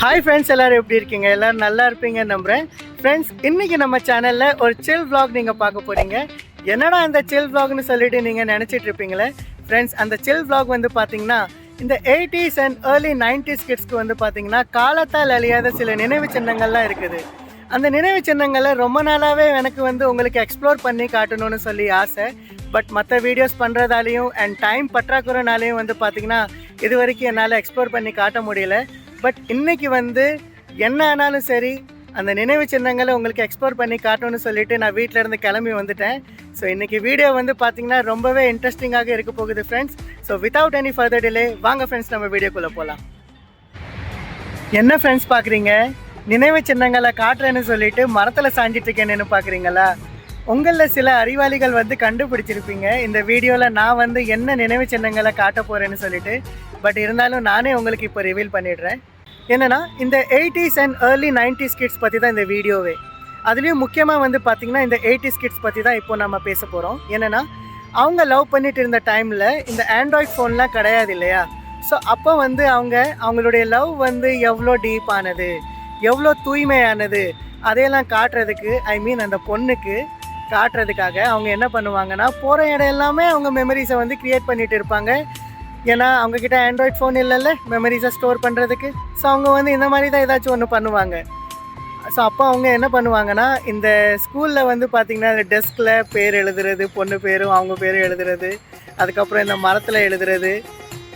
Hi friends எல்லோரும் எப்படி இருக்கீங்க? எல்லோரும் நல்லா இருப்பீங்கன்னு நம்புறேன். ஃப்ரெண்ட்ஸ் இன்றைக்கி நம்ம சேனலில் ஒரு சில் vlog நீங்கள் பார்க்க போகிறீங்க என்னடா அந்த சில் வ்ளாக்னு சொல்லிட்டு நீங்கள் நினச்சிட்டு இருப்பீங்களே? ஃப்ரெண்ட்ஸ் அந்த சில் vlog வந்து பார்த்தீங்கன்னா இந்த எயிட்டிஸ் அண்ட் ஏர்லி நைன்டிஸ் கிட்ஸ்க்கு வந்து பார்த்தீங்கன்னா காலத்தால் அழியாத சில நினைவு சின்னங்கள்லாம் இருக்குது. அந்த நினைவு சின்னங்களை ரொம்ப நாளாகவே எனக்கு வந்து உங்களுக்கு எக்ஸ்ப்ளோர் பண்ணி காட்டணும்னு சொல்லி ஆசை. பட் மற்ற வீடியோஸ் பண்ணுறதாலையும் அண்ட் டைம் பற்றாக்குறைனாலையும் வந்து பார்த்திங்கன்னா இது வரைக்கும் என்னால் எக்ஸ்ப்ளோர் பண்ணி காட்ட முடியல. பட் இன்னைக்கு வந்து என்ன ஆனாலும் சரி அந்த நினைவு சின்னங்களை உங்களுக்கு எக்ஸ்ப்ளோர் பண்ணி காட்டணும்னு சொல்லிட்டு நான் வீட்டில் இருந்து கிளம்பி வந்துட்டேன். ஸோ இன்னைக்கு வீடியோ வந்து பார்த்தீங்கன்னா ரொம்பவே இன்ட்ரெஸ்டிங்காக இருக்க போகுது friends so without any further delay வாங்க ஃப்ரெண்ட்ஸ் நம்ம வீடியோக்குள்ளே போகலாம் என்ன ஃப்ரெண்ட்ஸ் பார்க்குறீங்க நினைவு சின்னங்களை காட்டுறேன்னு சொல்லிட்டு மரத்தில் சாஞ்சிட்டு இருக்கேன்னு பார்க்குறீங்களா உங்களில் சில அறிவாளிகள் வந்து கண்டுபிடிச்சிருப்பீங்க. இந்த வீடியோவில் நான் வந்து என்ன நினைவு சின்னங்களை காட்ட போகிறேன்னு சொல்லிட்டு பட் இருந்தாலும் நானே உங்களுக்கு இப்போ ரிவீல் பண்ணிடுறேன். என்னன்னா இந்த eighties and early nineties kids பற்றி தான் இந்த வீடியோவே. அதுலேயும் முக்கியமாக வந்து பார்த்திங்கன்னா இந்த எயிட்டிஸ் கிட்ஸ் பற்றி தான் இப்போ நம்ம பேச போகிறோம் என்னென்னா அவங்க லவ் பண்ணிட்டு இருந்த டைமில் இந்த ஆண்ட்ராய்ட் ஃபோன்லாம் கிடையாது இல்லையா? ஸோ அப்போ வந்து அவங்க அவங்களுடைய லவ் வந்து எவ்வளோ டீப்பானது எவ்வளோ தூய்மையானது அதையெல்லாம் காட்டுறதுக்கு ஐ மீன் அந்த பொண்ணுக்கு காட்டுறதுக்காக அவங்க என்ன பண்ணுவாங்கன்னா போகிற இடம் எல்லாமே அவங்க மெமரிஸை வந்து க்ரியேட் பண்ணிகிட்டு இருப்பாங்க. ஏன்னா அவங்கக்கிட்ட ஆண்ட்ராய்ட் ஃபோன் இல்லைல்ல மெமரிஸை ஸ்டோர் பண்ணுறதுக்கு ஸோ அவங்க வந்து இந்த மாதிரி தான் ஏதாச்சும் ஒன்று பண்ணுவாங்க. ஸோ அப்போ அவங்க என்ன பண்ணுவாங்கன்னா இந்த ஸ்கூலில் வந்து பார்த்திங்கன்னா இந்த டெஸ்கில் பேர் எழுதுறது பொண்ணு பேரும் அவங்க பேரும் எழுதுறது அதுக்கப்புறம் இந்த மரத்தில் எழுதுறது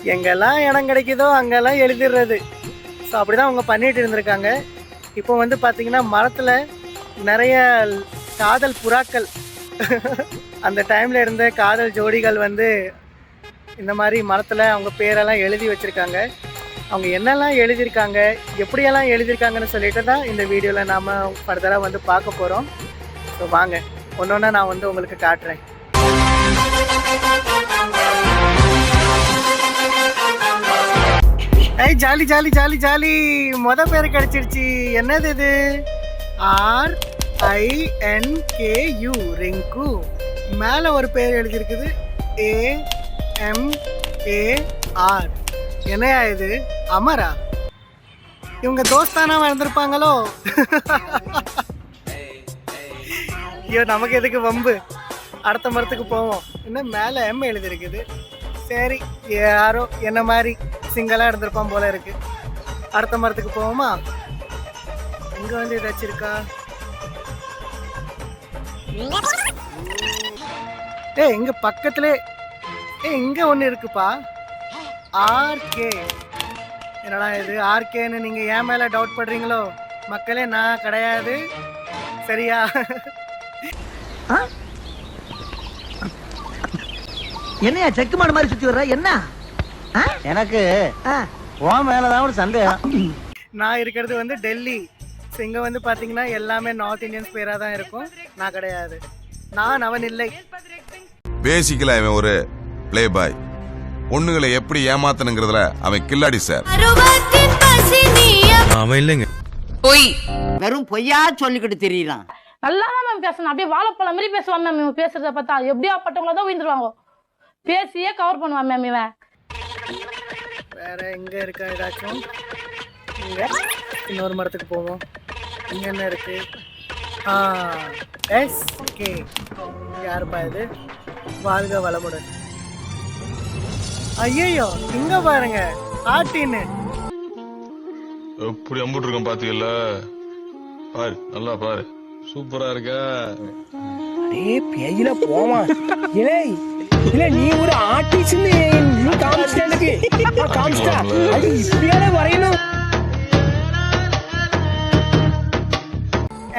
எங்கெல்லாம் இடம் கிடைக்குதோ அங்கெல்லாம் எழுதிடுறது. ஸோ அப்படி தான் அவங்க பண்ணிட்டு இருந்திருக்காங்க. இப்போ வந்து பார்த்திங்கன்னா மரத்தில் நிறைய காதல் புறாக்கள். அந்த டைமில் இருந்த காதல் ஜோடிகள் வந்து இந்த மாதிரி மரத்தில் அவங்க பேரெல்லாம் எழுதி வச்சுருக்காங்க. அவங்க என்னெல்லாம் எழுதியிருக்காங்க எப்படியெல்லாம் எழுதியிருக்காங்கன்னு சொல்லிட்டு தான் இந்த வீடியோவில் நாம் ஃபர்தராக வந்து பார்க்க போகிறோம் ஸோ வாங்க. ஒன்று ஒன்றா நான் வந்து உங்களுக்கு காட்டுறேன். ஏய் ஜாலி ஜாலி ஜாலி ஜாலி. மொத பேர் கிடைச்சிருச்சு. என்னது இது? R I N K U Rinku மேலே ஒரு பேர் எழுதியிருக்குது. ஏ எம் ஏ ஆர் என்னையா இது? அமரா? இவங்க தோஸ்தானா வந்திருப்பாங்களோ ஐயோ நமக்கு எதுக்கு வம்பு? அடுத்த மரத்துக்கு போவோம். இன்னும் மேலே எம் எழுதியிருக்குது. சரி யாரோ என்ன மாதிரி சிங்கிளாக இருந்திருப்பான் போல இருக்கு. அடுத்த மரத்துக்கு போவோமா? இங்கே வந்து ஏதாச்சும் இருக்கா? ஏ இங்கே பக்கத்துலேயே ஏ இங்க ஒன்று இருக்குப்பா. ஆர்கே என்னடா இது? ஆர்கேன்னு நீங்க ஏன் மேல டவுட் பண்றீங்களோ மக்களே நான் கிடையாது. சரியா? என்னையா செக்கு மாடு மாதிரி சுத்தி வர்ற? என்ன? ஆ? எனக்கு. உன் மேலதான் ஒரு சந்தேகம். நான் இருக்கிறது வந்து டெல்லி. ஸோ இங்கே வந்து பார்த்தீங்கன்னா எல்லாமே நார்த் இந்தியன்ஸ் பேராக தான் இருக்கும். நான் கிடையாது. நான் அவன் இல்லை. பேசிக்கலா இவன் ஒரு பிளே பாய் பொண்ணுங்களை எப்படி ஏமாத்தணுங்கிறதுல அவன் கில்லாடி சார். அவன் இல்லைங்க. பொய். வெறும் பொய்யா சொல்லிக்கிட்டு தெரியலாம் நல்லா தான் மேம் பேசணும் அப்படியே வாழைப்பழம் மாதிரி பேசுவான் மேம் இவன். பேசுறத பார்த்தா எப்படியா பட்டவங்கள தான் உயிர்ந்துருவாங்க. பேசியே கவர் பண்ணுவான் மேம் இவன். வேற எங்கே இருக்கா ஏதாச்சும்? இங்கே. இன்னொரு மரத்துக்கு போவோம். இங்கே என்ன இருக்கு? ஆ எஸ் கே யாருப்பா இது? வாழ்க வளமுடன். ஐயோ இங்க பாருங்க ஆட்டின்னு எப்படி அம்புட்டு இருக்கோம் பாத்தீங்கல்ல பாரு நல்லா பாரு. சூப்பரா இருக்கா. ஏய் பேயில போமா. இலே இல்ல நீ ஒரு ஆர்டிஸ்ட் நீ காமிச்சிட்ட எனக்கு. நான் காமிச்சிட்டா? அது இப்படியால வரையணும்.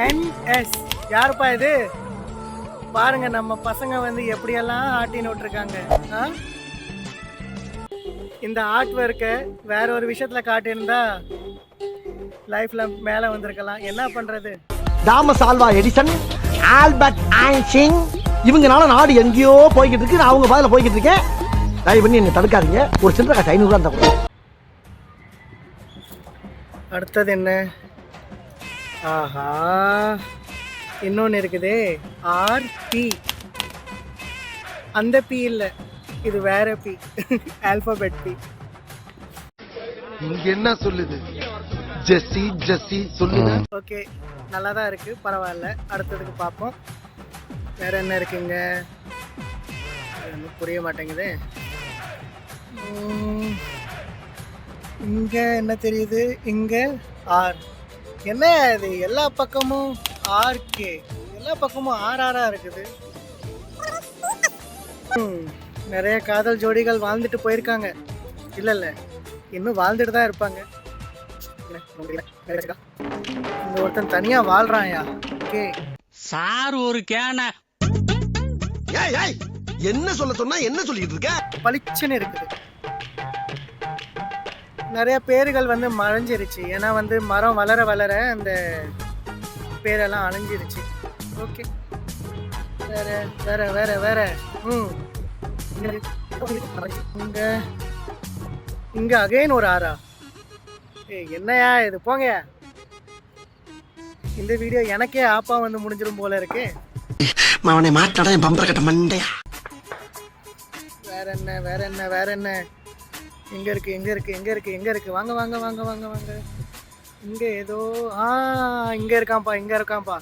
என்எஸ் யாருப்பா இது? பாருங்க நம்ம பசங்க வந்து எப்படியெல்லாம் ஆட்டின்னு விட்டுருக்காங்க. ஆ? இந்த ஆர்ட் ஒர்க்கை வேற ஒரு விஷயத்துல காட்டியிருந்தா லைஃப்ல மேலே வந்திருக்கலாம். என்ன பண்றது? Thomas Alva Edison Albert Einstein இவங்கனால நாடு எங்கேயோ போய்கிட்டு இருக்கு. நான் அவங்க பாதையில போய்கிட்டு இருக்கேன். தயவு பண்ணி என்ன தடுக்காதீங்க. ஒரு சில்லறை காசு ரூபா கூட அடுத்தது என்ன? ஆஹா. இன்னொன்று இருக்குதே. ஆர் பி அந்த பி இல்லை. இது வேற பி ஆல்பபெட் பி இங்க என்ன சொல்லுது? ஜெஸ்ஸி ஜெஸ்ஸி சொல்லுங்க. ஓகே நல்லா தான் இருக்கு. பரவாயில்ல. அடுத்ததுக்கு பார்ப்போம். வேற என்ன இருக்குங்க? ஒண்ணும் புரிய மாட்டேங்குது. இங்க என்ன தெரியுது? இங்க ஆர் என்ன இது? எல்லா பக்கமும் ஆர் கே எல்லா பக்கமும் ஆர் ஆரா இருக்குது. ம், நிறைய காதல் ஜோடிகள் வாழ்ந்துட்டு போயிருக்காங்க. இல்ல இல்ல. இன்னும் வாழ்ந்துட்டு தான் இருப்பாங்க? இங்க ஒருத்தன் தனியா வாழ்றான்யா. ஓகே சார் ஒரு கேன. ஏய் ஏய் என்ன சொல்ல சொன்னா என்ன சொல்லிட்டு இருக்க? பளிச்சுன்னு இருக்குது. நிறைய பேர்கள் வந்து மறைஞ்சிருச்சு. ஏன்னா வந்து மரம் வளர வளர அந்த பேரெல்லாம் அழிஞ்சிருச்சு. ஓகே. வேற வேற வேற வேற. ம். இங்க இங்க அகைன் ஒரு ஆறா? என்னையா இது? போங்க. இந்த வீடியோ எனக்கே ஆப்பா வந்து முடிஞ்சிரும் போல இருக்கு. அவனை மாட்டாடா என் பம்பர கட்ட மண்டையா? வேற என்ன வேற என்ன வேற என்ன? எங்க இருக்கு எங்க இருக்கு எங்க இருக்கு எங்க இருக்கு? வாங்க வாங்க வாங்க வாங்க வாங்க. இங்க ஏதோ ஆ இங்க இருக்கான்ப்பா இங்க இருக்கான்ப்பா.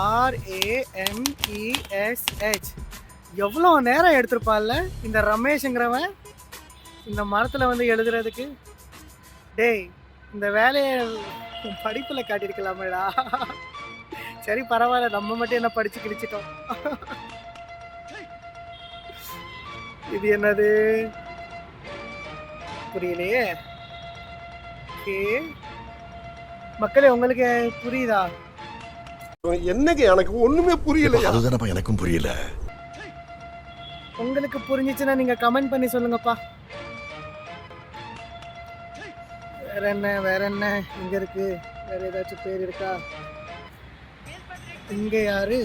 R A M E S H எவ்வளோ நேரம் எடுத்திருப்பான்ல இந்த ரமேஷுங்கிறவன் இந்த மரத்தில் வந்து எழுதுறதுக்கு? டேய் இந்த வேலையை படிப்பில் காட்டியிருக்கலாமேடா. சரி பரவாயில்ல நம்ம மட்டும் என்ன படிச்சு கிழிச்சிட்டோம். இது என்னது? புரியலையே. ஓகே. மக்களே உங்களுக்கு புரியுதா? என்னங்க எனக்கு? ஒண்ணுமே புரியல அதுதானப்பா எனக்கும் புரியல. உங்களுக்கு புரிஞ்சிச்சுன்னா நீங்க கமெண்ட் பண்ணி சொல்லுங்கப்பா. வேற என்ன வேற என்ன? இங்க இருக்கு. வேற ஏதாச்சும் பேர் இருக்கா? இங்க யாரு?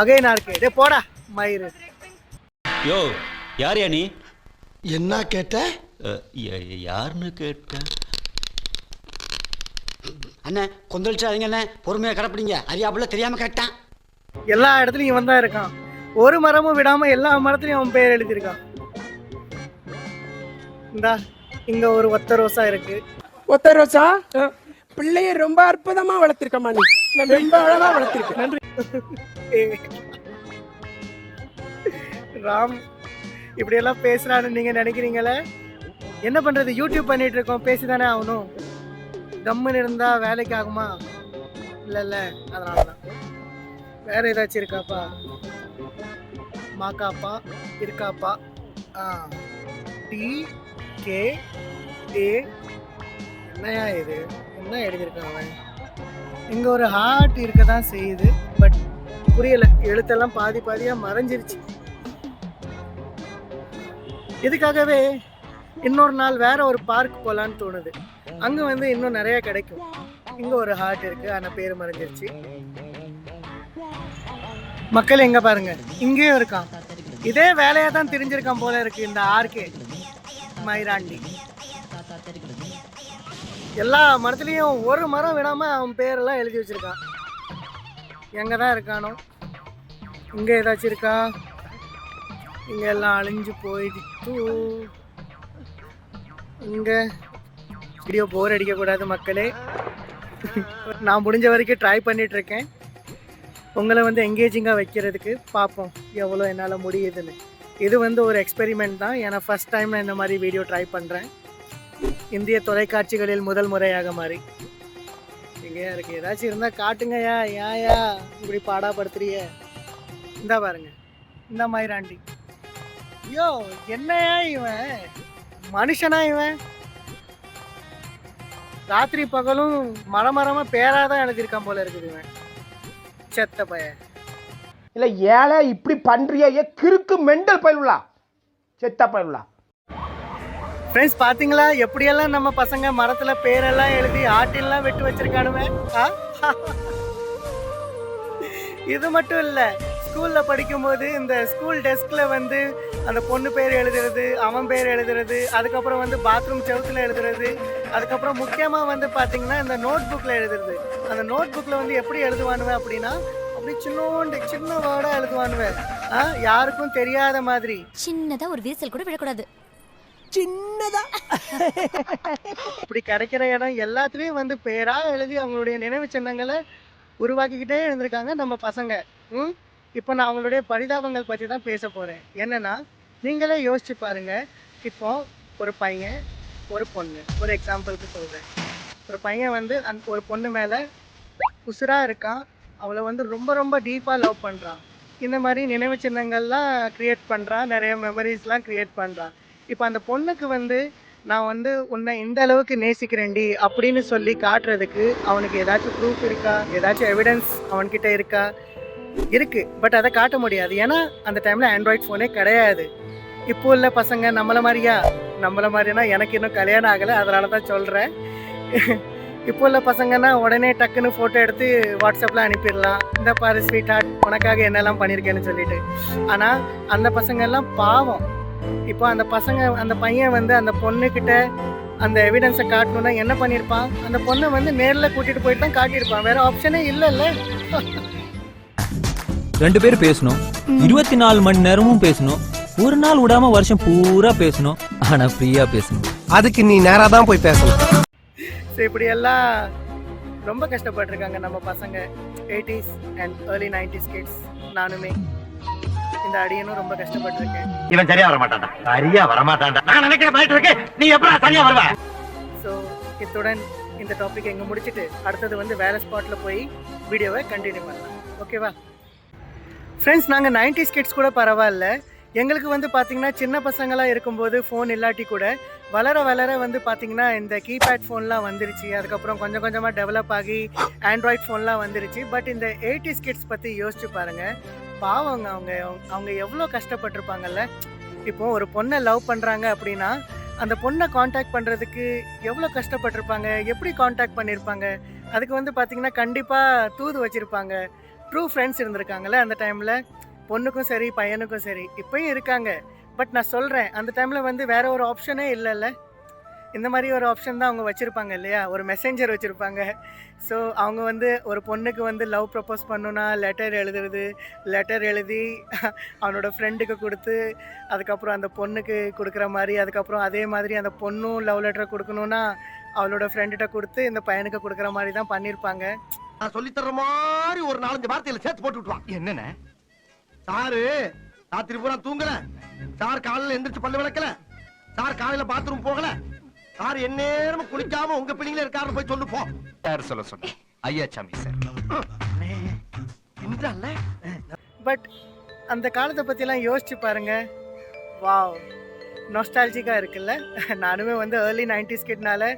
அகைனா இருக்கு. டே போடா மயிறு. யோ யார் யா நீ? என்ன கேட்ட? யாருன்னு கேட்ட? அண்ணே கொந்தளிச்சாதீங்க அண்ணே. பொறுமையா கிடப்பிடிங்க அறியாப்புல தெரியாம கேட்டான். எல்லா இடத்துலயும் இவன் தான் இருக்கான். ஒரு மரமும் விடாம எல்லா மரத்துலயும் அவன் பேர் எழுதியிருக்கான். இந்தா இங்க ஒரு ஒத்த ரோசா இருக்கு. ஒத்த ரோசா? பிள்ளைய ரொம்ப அற்புதமா வளர்த்திருக்கமா நீ. ரொம்ப அழகா வளர்த்திருக்க. நன்றி. ராம் இப்படி எல்லாம் பேசுறான்னு நீங்க நினைக்கிறீங்களே? என்ன பண்றது யூடியூப் பண்ணிட்டு இருக்கோம் பேசிதானே ஆகணும். கம்முன்னு இருந்தா வேலைக்கு ஆகுமா? இல்ல இல்ல அதனால தான் வேற ஏதாச்சும் இருக்காப்பா? மாக்காப்பா இருக்காப்பா. ஆ டி கே ஏ என்னையா இது? என்ன எழுதியிருக்கான் அவன்? ஒரு ஹார்ட் இருக்க தான் செய்யுது பட் புரியலை. எழுத்தெல்லாம் பாதி பாதியாக மறைஞ்சிருச்சு. இதுக்காகவே இன்னொரு நாள் வேற ஒரு பார்க் போகலான்னு தோணுது. அங்கே வந்து இன்னும் நிறைய கிடைக்கும். இங்கே ஒரு ஹார்ட் இருக்குது ஆனால் பேர் மறைஞ்சிருச்சு. மக்கள் எங்க பாருங்க இங்கேயும் இருக்கான். இதே வேலையா தான் தெரிஞ்சிருக்கான் போல இருக்கு இந்த ஆர்கே மயிராண்டி. எல்லா மரத்துலயும் ஒரு மரம் விடாம அவன் பேரெல்லாம் எழுதி வச்சிருக்கான். எங்க தான் இருக்கானோ? இங்க ஏதாச்சும் இருக்கா? இங்க எல்லாம் அழிஞ்சு போயிடுச்சு. இங்க வீடியோ போர் அடிக்க கூடாது மக்களே. நான் முடிஞ்ச வரைக்கும் ட்ரை பண்ணிட்டு இருக்கேன். உங்களை வந்து எங்கேஜிங்காக வைக்கிறதுக்கு பார்ப்போம் எவ்வளோ என்னால் முடியுதுன்னு. இது வந்து ஒரு எக்ஸ்பெரிமெண்ட் தான். ஏன்னா ஃபஸ்ட் டைம் நான் இந்த மாதிரி வீடியோ ட்ரை பண்ணுறேன் இந்திய தொலைக்காட்சிகளில் முதல் முறையாக மாறி. எங்கேயா இருக்கு. ஏதாச்சும் இருந்தால் காட்டுங்கய்யா. ஏன்யா இப்படி பாடாப்படுத்துறிய. இந்தா பாருங்க. இந்த மாதிரி ஆண்டி. ஐயோ என்னையா இவன்? மனுஷனா இவன்? ராத்திரி பகலும் மரமரமா பேராதான் எழுதியிருக்கான் போல இருக்குது இவன். செத்த பையன் இல்ல ஏழை இப்படி பண்றியே ஏ கிறுக்கு மெண்டல் பயிலுலா செத்த பயிலுலா ஃப்ரெண்ட்ஸ் பாத்தீங்களா? எப்படியெல்லாம் நம்ம பசங்க மரத்துல பேரெல்லாம் எழுதி ஆட்டிலாம் வெட்டு வச்சிருக்கானுமே ஆ? இது மட்டும் இல்ல. ஸ்கூல்ல படிக்கும்போது இந்த ஸ்கூல் டெஸ்க்ல வந்து அந்த பொண்ணு பேர் எழுதுறது அவன் பேர் எழுதுறது அதுக்கப்புறம் வந்து பாத்ரூம் செவுத்துல எழுதுறது அதுக்கப்புறம் முக்கியமா வந்து பாத்தீங்கன்னா இந்த நோட் புக்ல எழுதுறது. அந்த நோட் புக்ல வந்து எப்படி எழுதுவானுவேன் அப்படின்னா அப்படி சின்னோண்டு சின்ன வேர்டா எழுதுவானுவேன் ஆ, யாருக்கும் தெரியாத மாதிரி. சின்னதா ஒரு விரிசல் கூட விழக்கூடாது. சின்னதா? இப்படி கிடைக்கிற இடம் எல்லாத்துலேயும் வந்து பேரா எழுதி அவங்களுடைய நினைவு சின்னங்களை உருவாக்கிக்கிட்டே இருந்திருக்காங்க நம்ம பசங்க. ம்? இப்போ நான் அவங்களுடைய பரிதாபங்கள் பற்றி தான் பேச போகிறேன் என்னன்னா நீங்களே யோசிச்சு பாருங்கள் இப்போ ஒரு பையன் ஒரு பொண்ணு. ஒரு எக்ஸாம்பிளுக்கு சொல்கிறேன் ஒரு பையன் வந்து அந் ஒரு பொண்ணு மேலே உசுராக இருக்கான். அவளை வந்து ரொம்ப ரொம்ப டீப்பாக லவ் பண்ணுறான் இந்த மாதிரி நினைவு சின்னங்கள்லாம் க்ரியேட் பண்ணுறான் நிறைய மெமரிஸ்லாம் க்ரியேட் பண்ணுறான் இப்போ அந்த பொண்ணுக்கு வந்து நான் வந்து உன்னை இந்த அளவுக்கு நேசிக்கிறேன்டி அப்படின்னு சொல்லி காட்டுறதுக்கு அவனுக்கு ஏதாச்சும் ப்ரூஃப் இருக்கா? ஏதாச்சும் எவிடன்ஸ் அவன்கிட்ட இருக்கா? இருக்கு. பட் அதை காட்ட முடியாது. ஏன்னா அந்த டைம்ல ஆண்ட்ராய்ட் ஃபோனே கிடையாது. இப்போ உள்ள பசங்க நம்மள மாதிரியா? நம்மள மாதிரினா எனக்கு இன்னும் கல்யாணம் ஆகலை. அதனால தான் சொல்கிறேன் இப்போ உள்ள பசங்கன்னா உடனே டக்குன்னு ஃபோட்டோ எடுத்து வாட்ஸ்அப்பில் அனுப்பிடலாம். இந்த பாரு ஸ்வீட் ஹார்ட் உனக்காக என்னெல்லாம் பண்ணியிருக்கேன்னு சொல்லிட்டு. ஆனால் அந்த பசங்க எல்லாம் பாவம். இப்போ அந்த பசங்க அந்த பையன் வந்து அந்த பொண்ணுக்கிட்ட அந்த எவிடன்ஸை காட்டணும்னா என்ன பண்ணியிருப்பான் அந்த பொண்ணை வந்து நேரில் கூட்டிகிட்டு போயிட்டு தான் காட்டியிருப்பான். வேற ஆப்ஷனே இல்லைல்ல. ரெண்டு பேரும் பேசணும். இருபத்தி நாலு மணி நேரமும் பேசணும். ஒரு நாள் விடாம வருஷம் பூரா பேசணும். ஆனா ஃப்ரீயா பேசணும். அதுக்கு நீ நேரா தான் போய் பேசணும். ஸோ இப்படியெல்லாம் ரொம்ப கஷ்டப்பட்டிருக்காங்க நம்ம பசங்க. Eighties and early nineties kids நானுமே. இந்த அடியனும் ரொம்ப கஷ்டப்பட்டிருக்கேன். இவன் சரியா வர மாட்டான்டா சரியா வர மாட்டான்டா நான் இருக்கு. நீ எப்படா சரியா வருவ? ஸோ இத்துடன் இந்த டாபிக் எங்கே முடிச்சிட்டு அடுத்தது வந்து வேற ஸ்பாட்டில் போய் வீடியோவை கண்டினியூ பண்ணலாம். ஓகேவா ஃப்ரெண்ட்ஸ் நாங்கள் நைன்டிஸ் கிட்ஸ் கூட பரவாயில்ல. எங்களுக்கு வந்து பார்த்திங்கன்னா சின்ன பசங்களாக இருக்கும்போது ஃபோன் இல்லாட்டி கூட வளர வளர வந்து பார்த்திங்கன்னா இந்த கீபேட் ஃபோன்லாம் வந்துருச்சு. அதுக்கப்புறம் கொஞ்சம் கொஞ்சமாக டெவலப் ஆகி ஆண்ட்ராய்ட் ஃபோன்லாம் வந்துருச்சு. பட் இந்த எயிட்டிஸ் கிட்ஸ் பற்றி யோசிச்சு பாருங்கள் பாவங்க அவங்க அவங்க எவ்வளோ கஷ்டப்பட்டிருப்பாங்கல்ல. இப்போ ஒரு பொண்ணை லவ் பண்ணுறாங்க அப்படின்னா அந்த பொண்ணை காண்டாக்ட் பண்ணுறதுக்கு எவ்வளோ கஷ்டப்பட்டிருப்பாங்க? எப்படி காண்டாக்ட் பண்ணியிருப்பாங்க அதுக்கு வந்து பார்த்திங்கன்னா கண்டிப்பாக தூது வச்சுருப்பாங்க. ட்ரூ ஃப்ரெண்ட்ஸ் இருந்திருக்காங்கல்ல அந்த டைமில் பொண்ணுக்கும் சரி பையனுக்கும் சரி இப்போயும் இருக்காங்க. பட் நான் சொல்கிறேன் அந்த டைமில் வந்து வேறு ஒரு ஆப்ஷனே இல்லைல்ல. இந்த மாதிரி ஒரு ஆப்ஷன் தான் அவங்க வச்சுருப்பாங்க இல்லையா? ஒரு மெசேஞ்சர் வச்சுருப்பாங்க. ஸோ அவங்க வந்து ஒரு பொண்ணுக்கு வந்து லவ் ப்ரப்போஸ் பண்ணுன்னா லெட்டர் எழுதுறது லெட்டர் எழுதி அவனோட ஃப்ரெண்டுக்கு கொடுத்து அதுக்கப்புறம் அந்த பொண்ணுக்கு கொடுக்குற மாதிரி அதுக்கப்புறம் அதே மாதிரி அந்த பொண்ணும் லவ் லெட்டர் கொடுக்கணுன்னா அவளோட ஃப்ரெண்டுகிட்ட கொடுத்து இந்த பையனுக்கு கொடுக்குற மாதிரி தான் பண்ணியிருப்பாங்க நான் சொல்லி தர்ற மாதிரி ஒரு நாலஞ்சு வார்த்தையில சேர்த்து போட்டு விட்டுவான் என்னென்ன? சாரு ராத்திரி பூரா தூங்கல. சார் காலையில எந்திரிச்சு பல்லு விளக்கல. சார் காலையில பாத்ரூம் போகல. சார் எந்நேரமும் குளிக்காம உங்க பிள்ளைங்களே இருக்காருன்னு போய் சொல்லு போ. யார் சொல்ல சொன்ன ஐயா சாமி சார். பட் அந்த காலத்தை பற்றிலாம் யோசிச்சு பாருங்க. வாவ் நொஸ்டாலஜிக்காக இருக்குல்ல? நானுமே வந்து ஏர்லி நைன்டிஸ் கிட்னால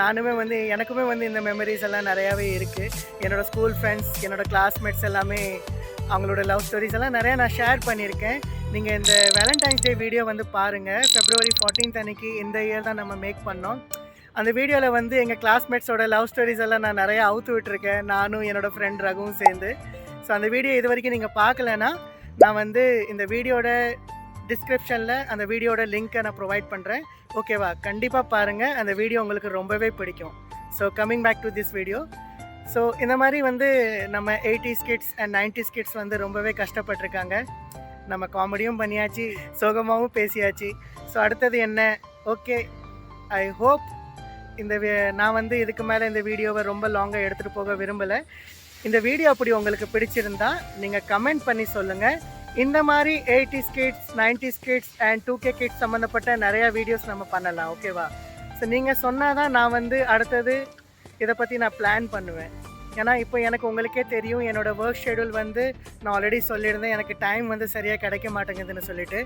நானுமே வந்து எனக்குமே வந்து இந்த மெமரிஸ் எல்லாம் நிறையாவே இருக்குது என்னோட ஸ்கூல் ஃப்ரெண்ட்ஸ் என்னோட கிளாஸ்மேட்ஸ் எல்லாமே அவங்களோட லவ் ஸ்டோரிஸ் எல்லாம் நிறையா நான் ஷேர் பண்ணியிருக்கேன். நீங்கள் இந்த வேலண்டைன்ஸ் டே வீடியோ வந்து பாருங்கள் ஃபெப்ரவரி 14th அன்னைக்கு இந்த இயர் தான் நம்ம மேக் பண்ணோம். அந்த வீடியோவில் வந்து எங்கள் கிளாஸ்மேட்ஸோட லவ் ஸ்டோரிஸ் எல்லாம் நான் நிறையா அவுத்து விட்டுருக்கேன். நானும் என்னோடய ஃப்ரெண்ட் ரகுவும் சேர்ந்து. ஸோ அந்த வீடியோ இது வரைக்கும் நீங்கள் பார்க்கலன்னா நான் வந்து இந்த வீடியோட டிஸ்கிரிப்ஷனில் அந்த வீடியோட லிங்க்கை நான் ப்ரொவைட் பண்ணுறேன் ஓகேவா கண்டிப்பாக பாருங்கள் அந்த வீடியோ உங்களுக்கு ரொம்பவே பிடிக்கும். So coming back to this video so இந்த மாதிரி வந்து நம்ம eighties kids and nineties kids வந்து ரொம்பவே கஷ்டப்பட்டிருக்காங்க. நம்ம காமெடியும் பண்ணியாச்சு சோகமாகவும் பேசியாச்சு. ஸோ அடுத்தது என்ன? ஓகே ஐ ஹோப் இந்த நான் வந்து இதுக்கு மேலே இந்த வீடியோவை ரொம்ப லாங்காக எடுத்துகிட்டு போக விரும்பலை. இந்த வீடியோ அப்படி உங்களுக்கு பிடிச்சிருந்தா நீங்கள் கமெண்ட் பண்ணி சொல்லுங்கள் இந்த மாதிரி eighties kids nineties kids and two K kids சம்மந்தப்பட்ட நிறையா வீடியோஸ் நம்ம பண்ணலாம் ஓகேவா ஸோ நீங்கள் சொன்னால் தான் நான் வந்து அடுத்தது இதை பற்றி நான் பிளான் பண்ணுவேன். ஏன்னா இப்போ எனக்கு உங்களுக்கே தெரியும் என்னோடய ஒர்க் ஷெடியூல் வந்து நான் ஆல்ரெடி சொல்லியிருந்தேன் எனக்கு டைம் வந்து சரியாக கிடைக்க மாட்டேங்குதுன்னு சொல்லிட்டு.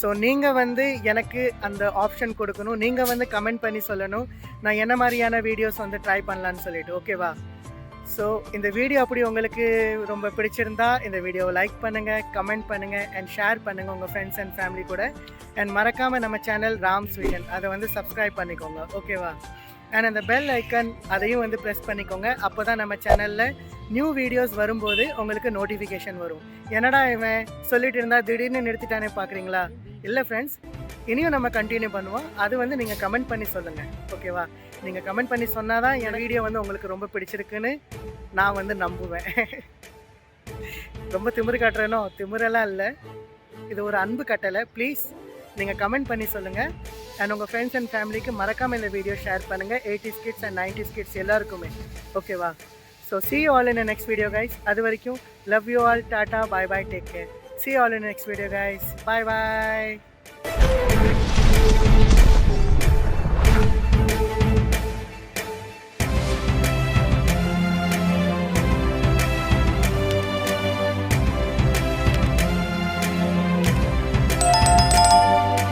ஸோ நீங்கள் வந்து எனக்கு அந்த ஆப்ஷன் கொடுக்கணும். நீங்கள் வந்து கமெண்ட் பண்ணி சொல்லணும் நான் என்ன மாதிரியான வீடியோஸ் வந்து ட்ரை பண்ணலான்னு சொல்லிட்டு ஓகேவா ஸோ இந்த வீடியோ அப்படி உங்களுக்கு ரொம்ப பிடிச்சிருந்தா இந்த வீடியோவை லைக் பண்ணுங்கள் கமெண்ட் பண்ணுங்கள் அண்ட் ஷேர் பண்ணுங்கள் உங்கள் ஃப்ரெண்ட்ஸ் அண்ட் ஃபேமிலி கூட. அண்ட் மறக்காமல் நம்ம சேனல் ராம் ஸ்வீடன் அதை வந்து சப்ஸ்கிரைப் பண்ணிக்கோங்க. ஓகேவா அண்ட் அந்த பெல் ஐக்கன் அதையும் வந்து ப்ரெஸ் பண்ணிக்கோங்க. அப்போ தான் நம்ம சேனலில் நியூ வீடியோஸ் வரும்போது உங்களுக்கு நோட்டிஃபிகேஷன் வரும். என்னடா இவன் சொல்லிட்டு இருந்தால் திடீர்னு நிறுத்திட்டானே பார்க்குறீங்களா இல்லை ஃப்ரெண்ட்ஸ் இனியும் நம்ம கண்டினியூ பண்ணுவோம். அது வந்து நீங்கள் கமெண்ட் பண்ணி சொல்லுங்கள் ஓகேவா நீங்கள் கமெண்ட் பண்ணி சொன்னால் தான் என் வீடியோ வந்து உங்களுக்கு ரொம்ப பிடிச்சிருக்குன்னு நான் வந்து நம்புவேன். ரொம்ப திமிரு காட்டுறேனோ? திமிரெல்லாம் இல்லை. இது ஒரு அன்பு கட்டலை ப்ளீஸ் நீங்கள் கமெண்ட் பண்ணி சொல்லுங்கள் அண்ட் உங்கள் ஃப்ரெண்ட்ஸ் அண்ட் ஃபேமிலிக்கு மறக்காமல் இந்த வீடியோ ஷேர் பண்ணுங்கள் eighty kids and ninety kids எல்லாருக்குமே. ஓகேவா so see all in next video guys அது வரைக்கும் love you all tata bye bye take care see all in next video guys bye bye